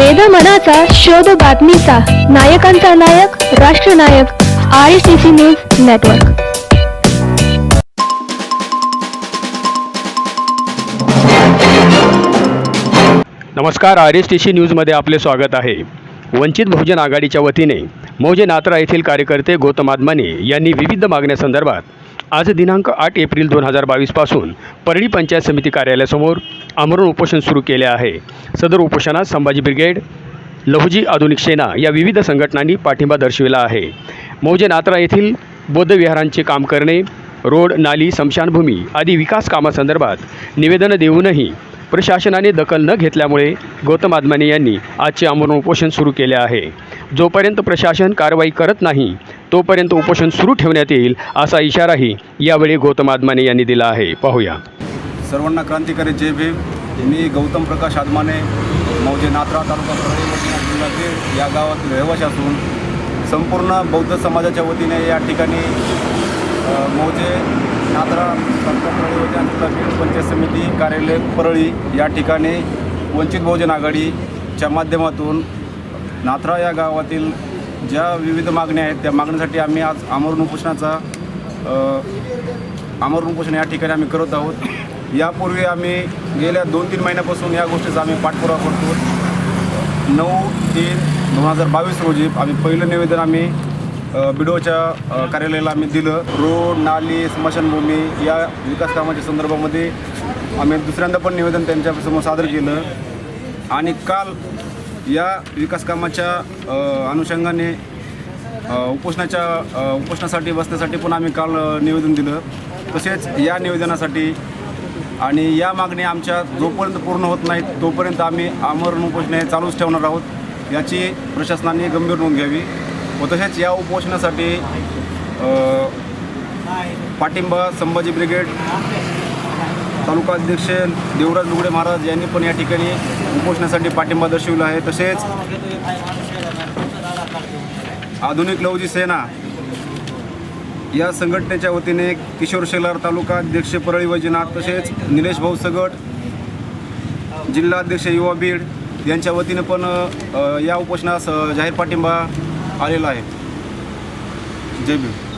वेद मनाचा शोध बातमीचा. नायकांचा नायक राष्ट्रनायक I C C news network नमस्कार आर एस टी सी न्यूजमध्ये आपले स्वागत आहे. वंचित बहुजन आघाडीच्या वतीने मौजे नात्रा येथील कार्यकर्ते गौतम आदमाने यांनी विविध मागण्यासंदर्भात आज दिनांक आठ एप्रिल दोन हजार बावीसपासून परळी पंचायत समिती कार्यालयासमोर आमरण उपोषण सुरू केले आहे. सदर उपोषणात संभाजी ब्रिगेड लहुजी आधुनिक सेना या विविध संघटनांनी पाठिंबा दर्शविला आहे. मौजे नात्रा येथील बौद्धविहारांचे काम करणे रोड नाली स्मशानभूमी आदी विकास कामासंदर्भात निवेदनं देऊनही प्रशासनाने दखल न घेतल्यामुळे गौतम आदमानी यांनी आजचे आमरण उपोषण सुरू केले आहे. जोपर्यंत प्रशासन कारवाई करत नाही तोपर्यंत उपोषण सुरू ठेवण्यात येईल असा इशाराही यावेळी गौतम आदमाने यांनी दिला आहे. पाहूया. सर्वांना क्रांतिकारी जय भीम. मी गौतम प्रकाश आदमाने मौजे नात्रा तालुका परळी या गावात रहिवासी असून संपूर्ण बौद्ध समाजाच्या वतीने या ठिकाणी मौजे नात्रा बीड पंचायत समिती कार्यालय परळी या ठिकाणी वंचित बहुजन आघाडीच्या माध्यमातून नाथरा या गावातील ज्या विविध मागण्या आहेत त्या मागण्यासाठी आम्ही आज आमरण उपोषणाचा आमरण उपोषण या ठिकाणी आम्ही करत आहोत. यापूर्वी आम्ही गेल्या दोन तीन महिन्यापासून या गोष्टीचा आम्ही पाठपुरावा करतो. नऊ तीन दोन हजार बावीस रोजी आम्ही पहिलं निवेदन आम्ही बिडोच्या कार्यालयाला आम्ही दिलं. रोड नाली स्मशानभूमी या विकास कामाच्या संदर्भामध्ये आम्ही दुसऱ्यांदा पण निवेदन त्यांच्यासमोर सादर केलं. आणि काल या विकास कामाच्या अनुषंगाने उपोषणाच्या उपोषणासाठी बसण्यासाठी पण आम्ही काल निवेदन दिलं. तसेच या निवेदनासाठी आणि या मागणी आमच्या जोपर्यंत पूर्ण होत नाहीत तोपर्यंत आम्ही आमरण उपोषण हे चालूच ठेवणार आहोत याची प्रशासनाने गंभीर नोंद घ्यावी. व तसेच या उपोषणासाठी पाठिंबा संभाजी ब्रिगेड तालुका अध्यक्ष देवराज लुगडे महाराज यांनी पण या ठिकाणी उपोषणासाठी पाठिंबा दर्शविला आहे. तसेच आधुनिक लवजी सेना या संघटनेच्या वतीने किशोर शेलार तालुका अध्यक्ष परळी वैजनाथ तसेच निलेश भाऊ सगट जिल्हाध्यक्ष युवा बीड यांच्या वतीने पण या उपोषणास जाहीर पाठिंबा आलेला आहे जय भीम